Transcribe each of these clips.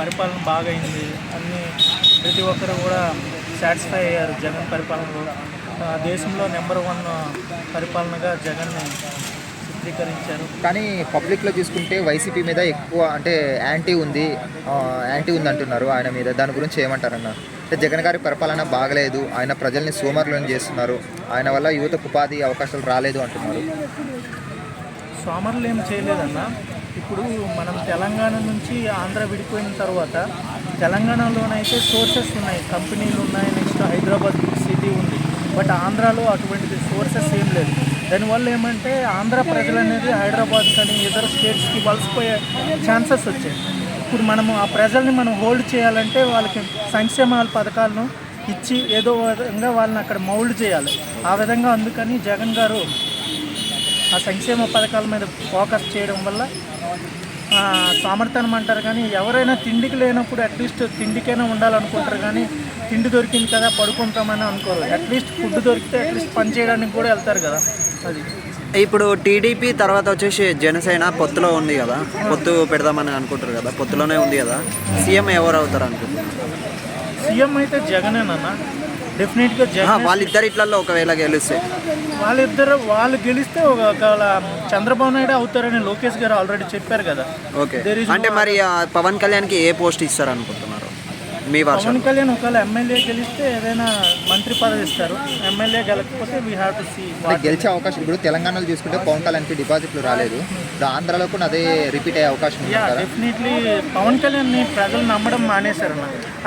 పరిపాలన బాగా అయింది అన్ని ప్రతి ఒక్కరు కూడా సాటిస్ఫై అయ్యారు జగన్ పరిపాలనలో దేశంలో నెంబర్ వన్ పరిపాలనగా జగన్ని చిత్రీకరించారు కానీ పబ్లిక్లో చూసుకుంటే వైసీపీ మీద ఎక్కువ అంటే యాంటీ ఉంది యాంటీ ఉంది అంటున్నారు ఆయన మీద దాని గురించి ఏమంటారన్న అంటే జగన్ గారి పరిపాలన బాగలేదు ఆయన ప్రజల్ని సోమరులను చేస్తున్నారు ఆయన వల్ల యువతకు ఉపాధి అవకాశాలు రాలేదు అంటున్నారు సోమరులు ఏం చేయలేదన్నా ఇప్పుడు మనం తెలంగాణ నుంచి ఆంధ్ర విడిపోయిన తర్వాత తెలంగాణలోనైతే సోర్సెస్ ఉన్నాయి కంపెనీలు ఉన్నాయి నెక్స్ట్ హైదరాబాద్ సిటీ ఉంది బట్ ఆంధ్రాలో అటువంటిది సోర్సెస్ ఏం లేదు దానివల్ల ఏమంటే ఆంధ్ర ప్రజలు అనేది హైదరాబాద్ కానీ ఇతర స్టేట్స్కి వలసిపోయే ఛాన్సెస్ వచ్చాయి ఇప్పుడు మనము ఆ ప్రజల్ని మనం హోల్డ్ చేయాలంటే వాళ్ళకి సంక్షేమ పథకాలను ఇచ్చి ఏదో విధంగా వాళ్ళని అక్కడ మౌల్డ్ చేయాలి ఆ విధంగా అందుకని జగన్ గారు ఆ సంక్షేమ పథకాల మీద ఫోకస్ చేయడం వల్ల సామర్థ్యం అంటారు కానీ ఎవరైనా తిండికి లేనప్పుడు అట్లీస్ట్ తిండికైనా ఉండాలనుకుంటారు కానీ తిండి దొరికింది కదా పడుకుంటామని అనుకోరు అట్లీస్ట్ ఫుడ్ దొరికితే అట్లీస్ట్ పని చేయడానికి కూడా వెళ్తారు కదా అది ఇప్పుడు టీడీపీ తర్వాత వచ్చేసి జనసేన పొత్తులో ఉంది కదా పొత్తు పెడదామని అనుకుంటారు కదా పొత్తులోనే ఉంది కదా సీఎం ఎవరు అవుతారు అనుకుంటున్నారు సీఎం అయితే జగనేనన్నా డెఫినెట్గా వాళ్ళిద్దరు ఇట్లలో ఒకవేళ గెలిస్తే వాళ్ళిద్దరు వాళ్ళు గెలిస్తే ఒకవేళ చంద్రబాబు నాయుడు అవుతారని లోకేష్ గారు ఆల్రెడీ చెప్పారు కదా ఓకే అంటే మరి పవన్ కళ్యాణ్కి ఏ పోస్ట్ ఇస్తారు అనుకుంటున్నారు మీ పవన్ కళ్యాణ్ ఒకవేళ ఎమ్మెల్యే గెలిస్తే ఏదైనా మంత్రి పదవి ఇస్తారు ఎమ్మెల్యే గెలకపోతే వీ హ్యావ్ టు సీ గెలిచే అవకాశం ఇప్పుడు తెలంగాణలో చూసుకుంటే పవన్ కళ్యాణ్కి డిపాజిట్లు రాలేదు ఆంధ్రాలో కూడా అదే రిపీట్ అయ్యే అవకాశం డెఫినెట్లీ పవన్ కళ్యాణ్ని ప్రజలు నమ్మడం మానేశారు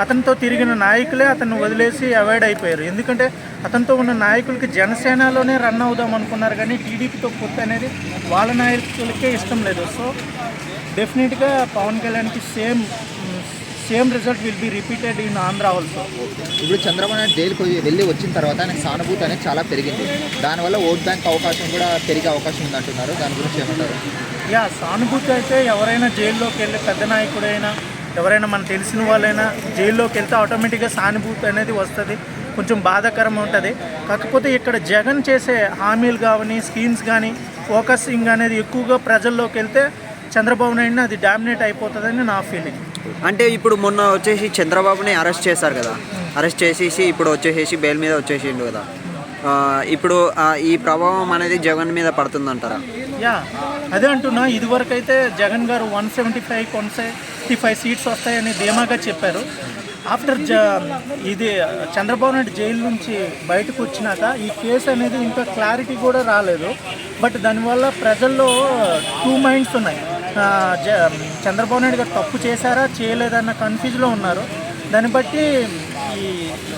అతనితో తిరిగిన నాయకులే అతన్ని వదిలేసి అవాయిడ్ అయిపోయారు ఎందుకంటే అతనితో ఉన్న నాయకులకి జనసేనలోనే రన్ అవుదాం అనుకున్నారు కానీ టీడీపీతో పొత్తు అనేది వాళ్ళ నాయకులకే ఇష్టం లేదు సో డెఫినెట్గా పవన్ కళ్యాణ్కి same same result will be repeated in Andhra also ఇప్పుడు చంద్రబాబు నాయుడు జైలుకు వెళ్ళి వచ్చిన తర్వాత ఆయనకు సానుభూతి అనేది చాలా పెరిగింది దానివల్ల ఓట్ బ్యాంక్ అవకాశం కూడా పెరిగే అవకాశం ఉందంటున్నారు దాని గురించి ఏమంటారు యా సానుభూతి అయితే ఎవరైనా జైల్లోకి వెళ్ళి పెద్ద నాయకుడైనా ఎవరైనా మనం తెలిసిన వాళ్ళైనా జైల్లోకి వెళ్తే ఆటోమేటిక్గా సానుభూతి అనేది వస్తుంది కొంచెం బాధాకరం ఉంటుంది కాకపోతే ఇక్కడ జగన్ చేసే హామీలు కానీ స్కీమ్స్ కానీ ఫోకసింగ్ అనేది ఎక్కువగా ప్రజల్లోకి వెళ్తే చంద్రబాబు నాయుడిని అది డామినేట్ అయిపోతుందని నా ఫీలింగ్ అంటే ఇప్పుడు మొన్న వచ్చేసి చంద్రబాబుని అరెస్ట్ చేశారు కదా అరెస్ట్ చేసేసి ఇప్పుడు వచ్చేసేసి బెయిల్ మీద వచ్చేసిండు కదా ఇప్పుడు ఈ ప్రభావం అనేది జగన్ మీద పడుతుంది అంటారా యా అదే అంటున్నా ఇదివరకు అయితే Jagan garu one seventy five one seventy five seats వస్తాయని ధీమాగా చెప్పారు ఆఫ్టర్ జ ఇది చంద్రబాబు నాయుడు జైలు నుంచి బయటకు వచ్చినాక ఈ కేసు అనేది ఇంకా క్లారిటీ కూడా రాలేదు బట్ దానివల్ల ప్రజల్లో టూ మైండ్స్ ఉన్నాయి చంద్రబాబు నాయుడు గారు తప్పు చేశారా చేయలేదన్న కన్ఫ్యూజ్లో ఉన్నారు దాన్ని బట్టి ఈ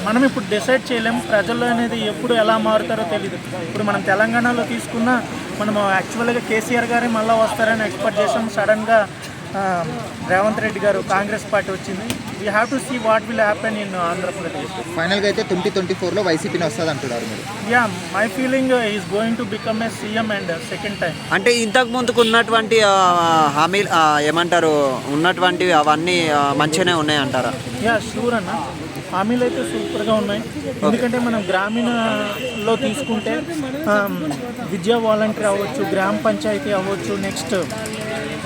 మనం ఇప్పుడు డిసైడ్ చేయలేము ప్రజల్లో అనేది ఎప్పుడు ఎలా మారుతారో తెలియదు ఇప్పుడు మనం తెలంగాణలో తీసుకున్న మనం యాక్చువల్గా కేసీఆర్ గారే మళ్ళీ వస్తారని ఎక్స్పెక్ట్ చేసాం సడన్గా రేవంత్ um, రెడ్డి గారు కాంగ్రెస్ పార్టీ వచ్చింది we have to see what will happen in Andhra Pradesh ఫైనల్గా అయితే ట్వంటీ ట్వంటీ ఫోర్లో వైసీపీని వస్తుంది అంటున్నారు మీరు yeah my feeling is going to become a CM and second time అంటే ఇంతకు ముందుకు ఉన్నటువంటి హామీ ఏమంటారు ఉన్నటువంటి అవన్నీ మంచిగానే ఉన్నాయంటారా యా షూర్ అన్న హామీలు అయితే సూపర్గా ఉన్నాయి ఎందుకంటే మనం గ్రామీణలో తీసుకుంటే um, విద్యా వాలంటీర్ అవ్వచ్చు గ్రామ పంచాయతీ అవ్వచ్చు నెక్స్ట్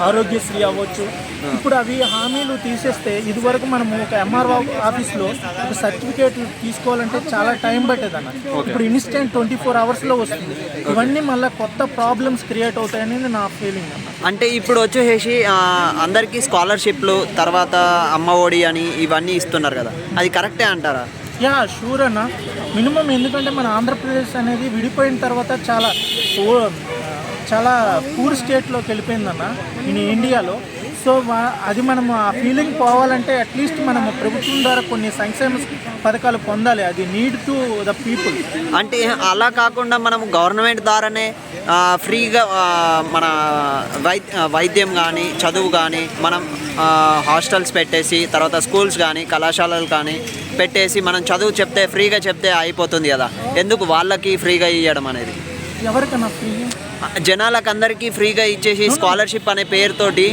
ఆరోగ్యశ్రీ అవ్వచ్చు ఇప్పుడు అవి హామీలు తీసేస్తే ఇదివరకు మనము ఒక ఎంఆర్ఓ ఆఫీస్లో ఒక సర్టిఫికేట్ తీసుకోవాలంటే చాలా టైం పట్టేదన్న ఇప్పుడు ఇన్స్టెంట్ ట్వంటీ ఫోర్ అవర్స్లో వస్తుంది ఇవన్నీ మళ్ళీ కొత్త ప్రాబ్లమ్స్ క్రియేట్ అవుతాయనేది నా ఫీలింగ్ అంటే ఇప్పుడు వచ్చేసి అందరికీ స్కాలర్షిప్లు తర్వాత అమ్మ ఒడి అని ఇవన్నీ ఇస్తున్నారు కదా అది కరెక్టే అంటారా యా షూర్ అన్న మినిమం ఎందుకంటే మన ఆంధ్రప్రదేశ్ అనేది విడిపోయిన తర్వాత చాలా చాలా పూర్ స్టేట్లోకి వెళ్ళిపోయిందన్న ఇన్ ఇండియాలో సో అది మనం ఆ ఫీలింగ్ పోవాలంటే అట్లీస్ట్ మనం ప్రభుత్వం ద్వారా కొన్ని సంక్షేమ పథకాలు పొందాలి అది నీడ్ టు ద పీపుల్ అంటే అలా కాకుండా మనం గవర్నమెంట్ ద్వారానే ఫ్రీగా మన వైద్యం కానీ చదువు కానీ మనం హాస్టల్స్ పెట్టేసి తర్వాత స్కూల్స్ కానీ కళాశాలలు కానీ పెట్టేసి మనం చదువు చెప్తే ఫ్రీగా చెప్తే అయిపోతుంది కదా ఎందుకు వాళ్ళకి ఫ్రీగా ఇవ్వడం అనేది ఎవరికన్నా ఫ్రీ జనాలకు అందరికీ ఫ్రీగా ఇచ్చేసి స్కాలర్షిప్ అనే పేరుతోటి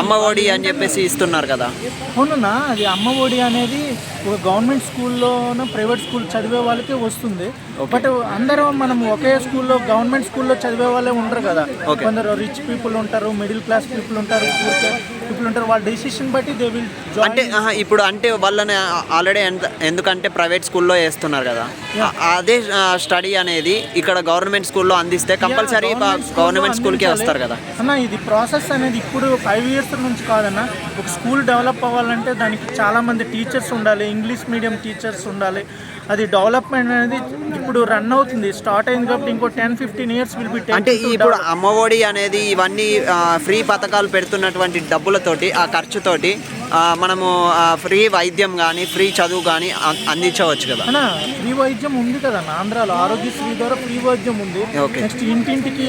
అమ్మఒడి అని చెప్పేసి ఇస్తున్నారు కదా అవునన్నా అది అమ్మఒడి అనేది ఒక గవర్నమెంట్ స్కూల్లోనూ ప్రైవేట్ స్కూల్ చదివే వాళ్ళకి వస్తుంది బట్ అందరూ మనం ఒకే స్కూల్లో గవర్నమెంట్ స్కూల్లో చదివే వాళ్ళే ఉండరు కదా కొందరు రిచ్ పీపుల్ ఉంటారు మిడిల్ క్లాస్ పీపుల్ ఉంటారు పీపుల్ ఉంటారు వాళ్ళ డెసిషన్ బట్టి దే విల్ అంటే ఇప్పుడు అంటే వాళ్ళని ఆల్రెడీ ఎందుకంటే ప్రైవేట్ స్కూల్లో వేస్తున్నారు కదా అదే స్టడీ అనేది ఇక్కడ గవర్నమెంట్ స్కూల్లో అందిస్తే కంపల్సరీ కంపల్సరీ గవర్నమెంట్ స్కూల్కే వస్తారు కదా అన్న ఇది ప్రాసెస్ అనేది ఇప్పుడు ఫైవ్ ఇయర్స్ నుంచి కాదన్న ఒక స్కూల్ డెవలప్ అవ్వాలంటే దానికి చాలామంది టీచర్స్ ఉండాలి ఇంగ్లీష్ మీడియం టీచర్స్ ఉండాలి అది డెవలప్మెంట్ అనేది ఇప్పుడు రన్ అవుతుంది స్టార్ట్ అయింది కాబట్టి ఇంకో ten fifteen years will be అంటే ఇప్పుడు అమ్మఒడి అనేది ఇవన్నీ ఫ్రీ పథకాలు పెడుతున్నటువంటి డబ్బులతోటి ఆ ఖర్చుతోటి మనము ఫ్రీ వైద్యం కానీ ఫ్రీ చదువు కానీ అందించవచ్చు కదా ఫ్రీ వైద్యం ఉంది కదా ఆంధ్రాలో ఆరోగ్యశ్రీ ద్వారా ఫ్రీ వైద్యం ఉంది నెక్స్ట్ ఇంటింటికి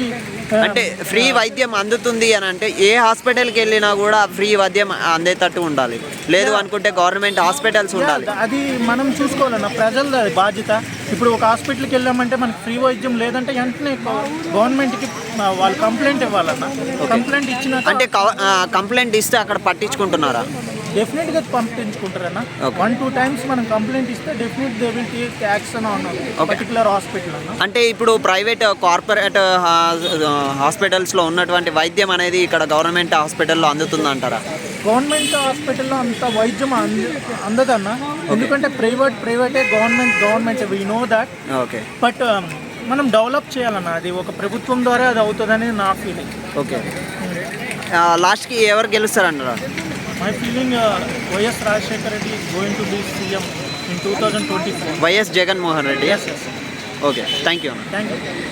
అంటే ఫ్రీ వైద్యం అందుతుంది అని అంటే ఏ హాస్పిటల్కి వెళ్ళినా కూడా ఫ్రీ వైద్యం అందేటట్టు ఉండాలి లేదు అనుకుంటే గవర్నమెంట్ హాస్పిటల్స్ ఉండాలి అది మనం చూసుకోవాలన్న ప్రజల బాధ్యత ఇప్పుడు ఒక హాస్పిటల్కి వెళ్ళామంటే మనకి ఫ్రీ వైద్యం లేదంటే వెంటనే గవర్నమెంట్కి వాళ్ళు కంప్లైంట్ ఇవ్వాలన్న కంప్లైంట్ ఇచ్చిన అంటే కంప్లైంట్ ఇస్తే అక్కడ పట్టించుకుంటున్నారా డెఫినెట్ గా వన్ టూ టైమ్స్ మనం కంప్లైంట్ ఇస్తే definite they will take action on particular hospital అంటే ఇప్పుడు ప్రైవేట్ కార్పొరేట్ హాస్పిటల్స్ లో ఉన్నటువంటి వైద్యం అనేది ఇక్కడ గవర్నమెంట్ హాస్పిటల్లో అందుతుంది అంటారా గవర్నమెంట్ హాస్పిటల్లో అంత వైద్యం అందదన్న ఎందుకంటే private ప్రైవేటే government government we know that okay but మనం డెవలప్ చేయాలన్న అది ఒక ప్రభుత్వం ద్వారా అది అవుతుందని నా ఫీలింగ్ ఓకే లాస్ట్కి ఎవరు గెలుస్తారన్నారు My feeling, uh, Y.S. Rajashekar Reddy is going to be CM in 2024. Y.S. Jagan Mohan Reddy? Yes, yes. Okay, thank you. Thank you.